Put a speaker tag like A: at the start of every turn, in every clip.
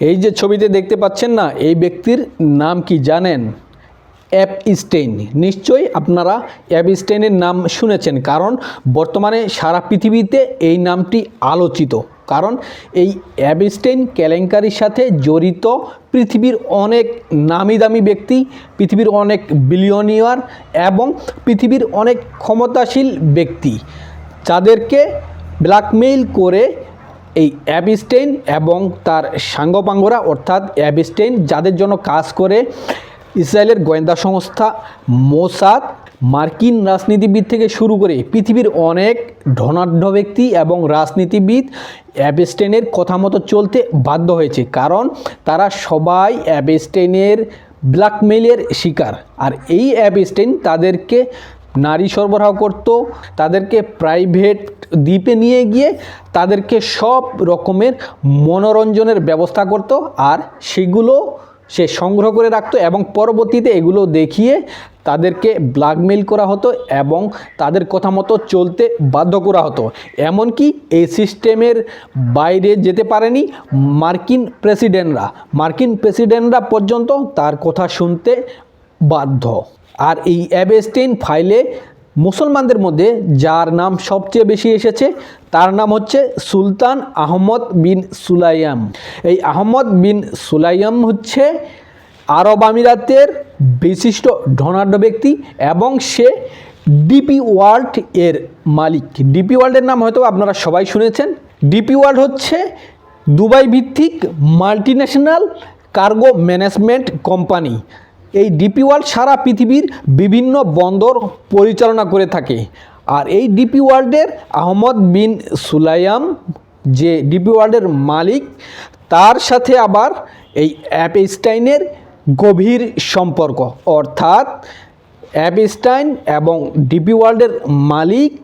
A: এই যে ছবিতে দেখতে পাচ্ছেন না, এই ব্যক্তির নাম কি জানেন? অ্যাপ স্টেইন নিশ্চয়ই আপনারা অ্যাপ স্টেইনের নাম শুনেছেন, কারণ বর্তমানে সারা পৃথিবীতে এই নামটি আলোচিত। কারণ এই অ্যাবস্টেইন কেলেঙ্কারির সাথে জড়িত পৃথিবীর অনেক নামি দামি ব্যক্তি, পৃথিবীর অনেক বিলিয়নিয়ার এবং পৃথিবীর অনেক ক্ষমতাশীল ব্যক্তি, যাদেরকে ব্ল্যাকমেইল করে এই অ্যাবিস্টেইন এবং তার সাঙ্গপাঙ্গরা, অর্থাৎ অ্যাবিস্টেইন, যাদের জন্য কাজ করে ইসরায়েলের গোয়েন্দা সংস্থা মোসাদ, মার্কিন রাজনীতিবিদ থেকে শুরু করে পৃথিবীর অনেক ধনাঢ্য ব্যক্তি এবং রাজনীতিবিদ অ্যাবেস্টেনের কথা মতো চলতে বাধ্য হয়েছে। কারণ তারা সবাই অ্যাবেস্টেনের ব্ল্যাকমেইলের শিকার। আর এই অ্যাবেস্টেন তাদেরকে নারী সরবরাহ করত, তাদেরকে প্রাইভেট দ্বীপে নিয়ে গিয়ে তাদেরকে সব রকমের মনোরঞ্জনের ব্যবস্থা করত আর সেগুলো সে সংগ্রহ করে রাখতো এবং পরবর্তীতে এগুলো দেখিয়ে তাদেরকে ব্ল্যাকমেইল করা হতো এবং তাদের কথা মতো চলতে বাধ্য করা হতো। এমনকি এই সিস্টেমের বাইরে যেতে পারেনি মার্কিন প্রেসিডেন্টরা। মার্কিন প্রেসিডেন্টরা পর্যন্ত তার কথা শুনতে বাধ্য। আর এই অ্যাবেস্টেইন ফাইলে মুসলমানদের মধ্যে যার নাম সবচেয়ে বেশি এসেছে, তার নাম হচ্ছে সুলতান আহমদ বিন সুলাইয়াম। এই আহমদ বিন সুলাইয়াম হচ্ছে আরব আমিরাতের বিশিষ্ট ধনাঢ্য ব্যক্তি এবং সে ডিপি ওয়ার্ল্ড এর মালিক। ডিপি ওয়ার্ল্ডের নাম হয়তো আপনারা সবাই শুনেছেন। ডিপি ওয়ার্ল্ড হচ্ছে দুবাই ভিত্তিক মাল্টিন্যাশনাল কার্গো ম্যানেজমেন্ট কোম্পানি। এই ডিপি ওয়ার্ল্ড সারা পৃথিবীর বিভিন্ন বন্দর পরিচালনা করে থাকে। আর এই ডিপি ওয়ার্ল্ডের আহমদ বিন সুলাইয়াম, যে ডিপি ওয়ার্ল্ডের মালিক, তার সাথে আবার এই অ্যাপস্টাইনের গভীর সম্পর্ক। অর্থাৎ অ্যাপস্টাইন এবং ডিপি ওয়ার্ল্ডের মালিক,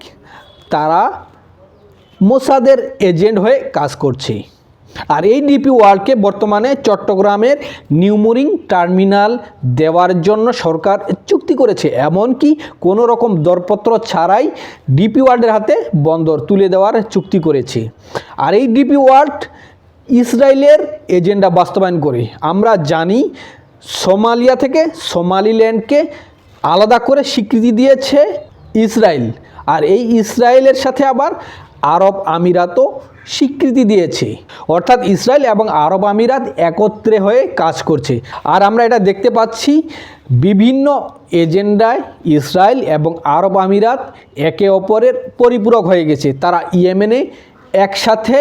A: তারা মোসাদের এজেন্ট হয়ে কাজ করছে। আর এই ডিপি ওয়ার্ল্ডকে বর্তমানে চট্টগ্রামের নিউমোরিং টার্মিনাল দেওয়ার জন্য সরকার চুক্তি করেছে। এমনকি কোনো রকম দরপত্র ছাড়াই ডিপি ওয়ার্ল্ডের হাতে বন্দর তুলে দেওয়ার চুক্তি করেছে। আর এই ডিপি ওয়ার্ল্ড ইসরায়েলের এজেন্ডা বাস্তবায়ন করে। আমরা জানি সোমালিয়া থেকে সোমালিল্যান্ডকে আলাদা করে স্বীকৃতি দিয়েছে ইসরায়েল। আর এই ইসরায়েলের সাথে আবার আরব আমিরাতও স্বীকৃতি দিয়েছে। অর্থাৎ ইসরায়েল এবং আরব আমিরাত একত্রে হয়ে কাজ করছে। আর আমরা এটা দেখতে পাচ্ছি, বিভিন্ন এজেন্ডায় ইসরায়েল এবং আরব আমিরাত একে অপরের পরিপূরক হয়ে গেছে। তারা ইয়েমেনে একসাথে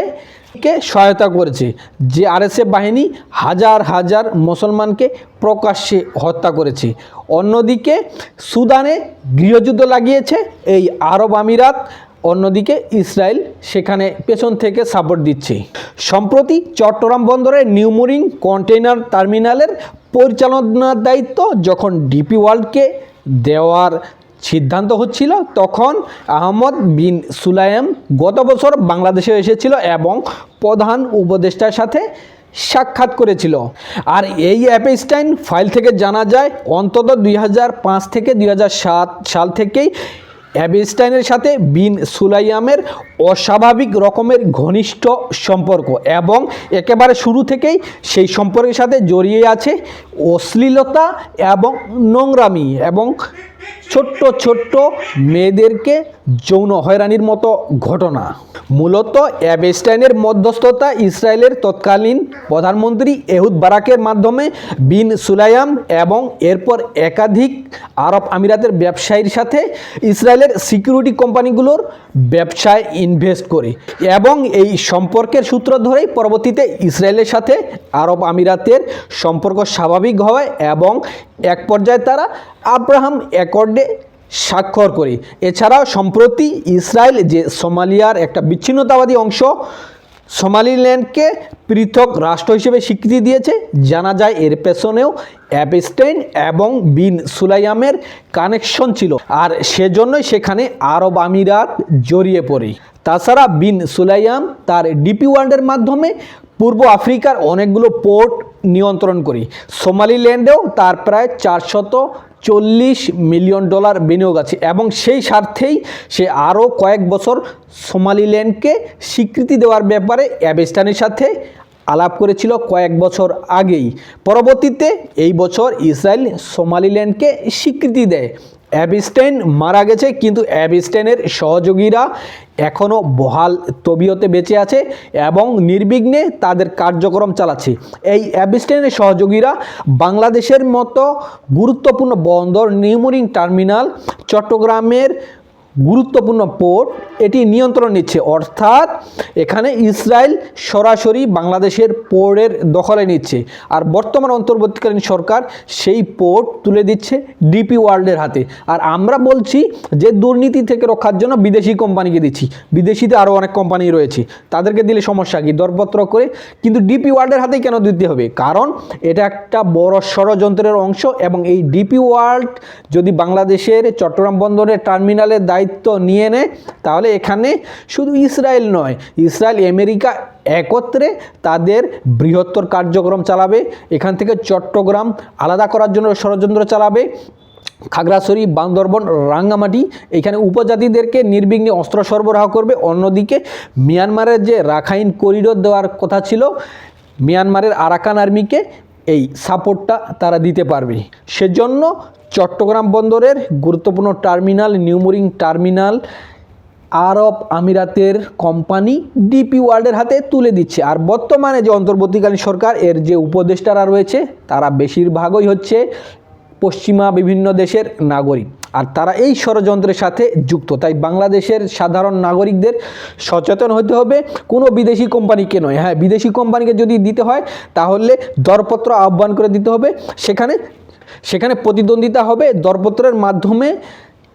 A: কে সহায়তা করেছে। যে আরএসএফ বাহিনী হাজার হাজার মুসলমানকে প্রকাশ্যে হত্যা করেছে। অন্যদিকে সুদানে গৃহযুদ্ধ লাগিয়েছে। এই আরব আমিরাত অন্যদিকে ইসরায়েল সেখানে পেছন থেকে সাপোর্ট দিচ্ছে। সম্প্রতি চট্টগ্রাম বন্দরের নিউমোরিং কন্টেইনার টার্মিনালের পরিচালনার দায়িত্ব যখন ডিপি ওয়ার্ল্ডকে দেওয়ার সিদ্ধান্ত হচ্ছিল, তখন আহমদ বিন সুলাইম গত বছর বাংলাদেশে এসেছিল এবং প্রধান উপদেষ্টার সাথে সাক্ষাৎ করেছিল। আর এই অ্যাপেস্টাইন ফাইল থেকে জানা যায়, অন্তত দুই হাজার পাঁচ থেকে দুই হাজার সাত সাল থেকেই অ্যাবেস্টাইনের সাথে বিন সুলাইয়ামের অস্বাভাবিক রকমের ঘনিষ্ঠ সম্পর্ক এবং একেবারে শুরু থেকেই সেই সম্পর্কের সাথে জড়িয়ে আছে অশ্লীলতা এবং নোংরামি এবং ছোট্ট ছোট্ট মেয়েদেরকে যৌন হয়রানির মতো ঘটনা। মূলত অ্যাবেস্টাইনের মধ্যস্থতা ইসরায়েলের তৎকালীন প্রধানমন্ত্রী এহুদ বারাকের মাধ্যমে বিন সুলাইয়াম এবং এরপর একাধিক আরব আমিরাতের ব্যবসায়ীর সাথে ইসরায়েলের সিকিউরিটি কোম্পানিগুলোর ব্যবসায় ইনভেস্ট করে এবং এই সম্পর্কের সূত্র ধরেই পরবর্তীতে ইসরায়েলের সাথে আরব আমিরাতের সম্পর্ক স্বাভাবিক হয় এবং এক পর্যায়ে তারা আব্রাহাম অ্যাকর্ডে স্বাক্ষর করে। এছাড়াও সম্প্রতি ইসরায়েল যে সোমালিয়ার একটা বিচ্ছিন্নতাবাদী অংশ, সোমালিল্যান্ডকে পৃথক রাষ্ট্র হিসেবে স্বীকৃতি দিয়েছে। জানা যায় এর পেছনেও অ্যাপস্টেইন এবং বিন সুলাইয়ামের কানেকশন ছিল। আর সেজন্যই সেখানে আরব আমিরাত জড়িয়ে পড়ে। তাছাড়া বিন সুলাইয়াম তার ডিপি ওয়ার্ল্ডের মাধ্যমে পূর্ব আফ্রিকার অনেকগুলো পোর্ট নিয়ন্ত্রণ করে। সোমালিল্যান্ডেও তার প্রায় চারশত চল্লিশ মিলিয়ন ডলার বিনিয়োগ আছে এবং সেই স্বার্থেই সে আরও কয়েক বছর সোমালিল্যান্ডকে স্বীকৃতি দেওয়ার ব্যাপারে অ্যাবেস্টানের সাথে আলাপ করেছিল কয়েক বছর আগেই। পরবর্তীতে এই বছর ইসরায়েল সোমালিল্যান্ডকে স্বীকৃতি দেয়। অ্যাবিস্টেন মারা গেছে, কিন্তু অ্যাবিস্টেনের সহযোগীরা এখনও বহাল তবিয়তে বেঁচে আছে এবং নির্বিঘ্নে তাদের কার্যক্রম চালাচ্ছে। এই অ্যাবিস্টেনের সহযোগীরা বাংলাদেশের মতো গুরুত্বপূর্ণ বন্দর, নিউমোরিং টার্মিনাল, চট্টগ্রামের গুরুত্বপূর্ণ পোর্ট, এটি নিয়ন্ত্রণ নিচ্ছে। অর্থাৎ এখানে ইসরায়েল সরাসরি বাংলাদেশের পোর্টের দখলে নিচ্ছে। আর বর্তমান অন্তর্বর্তীকালীন সরকার সেই পোর্ট তুলে দিচ্ছে ডিপি ওয়ার্ল্ডের হাতে। আর আমরা বলছি যে দুর্নীতি থেকে রক্ষার জন্য বিদেশি কোম্পানিকে দিচ্ছি। বিদেশিতে আরও অনেক কোম্পানি রয়েছে। তাদেরকে দিলে সমস্যা কি? দরপত্র করে। কিন্তু ডিপি ওয়ার্ল্ডের হাতেই কেন দিতে হবে? কারণ এটা একটা বড় ষড়যন্ত্রের অংশ এবং এই ডিপি ওয়ার্ল্ড যদি বাংলাদেশের চট্টগ্রাম বন্দরের টার্মিনালের দায়িত্ব নিয়ে নেয় তাহলে এখানে শুধু ইসরায়েল নয়, ইসরায়েল, আমেরিকা একত্রে তাদের বৃহত্তর কার্যক্রম চালাবে। এখান থেকে চট্টগ্রাম আলাদা করার জন্য ষড়যন্ত্র চালাবে। খাগড়াছড়ি, বান্দরবন, রাঙ্গামাটি এখানে উপজাতিদেরকে নির্বিঘ্নে অস্ত্র সরবরাহ করবে। অন্যদিকে মিয়ানমারের যে রাখাইন করিডোর দেওয়ার কথা ছিল, মিয়ানমারের আরাকান আর্মিকে এই সাপোর্টটা তারা দিতে পারবে। সেজন্য চট্টগ্রাম বন্দরের গুরুত্বপূর্ণ টার্মিনাল নিউমোরিং টার্মিনাল আরব আমিরাতের কোম্পানি ডিপি ওয়ার্ল্ডের হাতে তুলে দিচ্ছে। আর বর্তমানে যে অন্তর্বর্তীকালীন সরকার, এর যে উপদেষ্টারা রয়েছে, তারা বেশিরভাগই হচ্ছে পশ্চিমা বিভিন্ন দেশের নাগরিক। আর তারা এই ষড়যন্ত্রের সাথে যুক্ত। তাই বাংলাদেশের সাধারণ নাগরিকদের সচেতন হতে হবে। কোনো বিদেশি কোম্পানিকে নয়। হ্যাঁ বিদেশি কোম্পানিকে যদি দিতে হয়, তাহলে দরপত্র আহ্বান করে দিতে হবে। সেখানে সেখানে প্রতিদ্বন্দ্বিতা হবে। দরপত্রের মাধ্যমে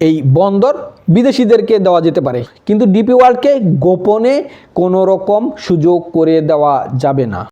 A: এই বন্দর বিদেশিদেরকে দেওয়া যেতে পারে। কিন্তু ডিপি ওয়ার্ল্ডকে গোপনে কোনো রকম সুযোগ করে দেওয়া যাবে না।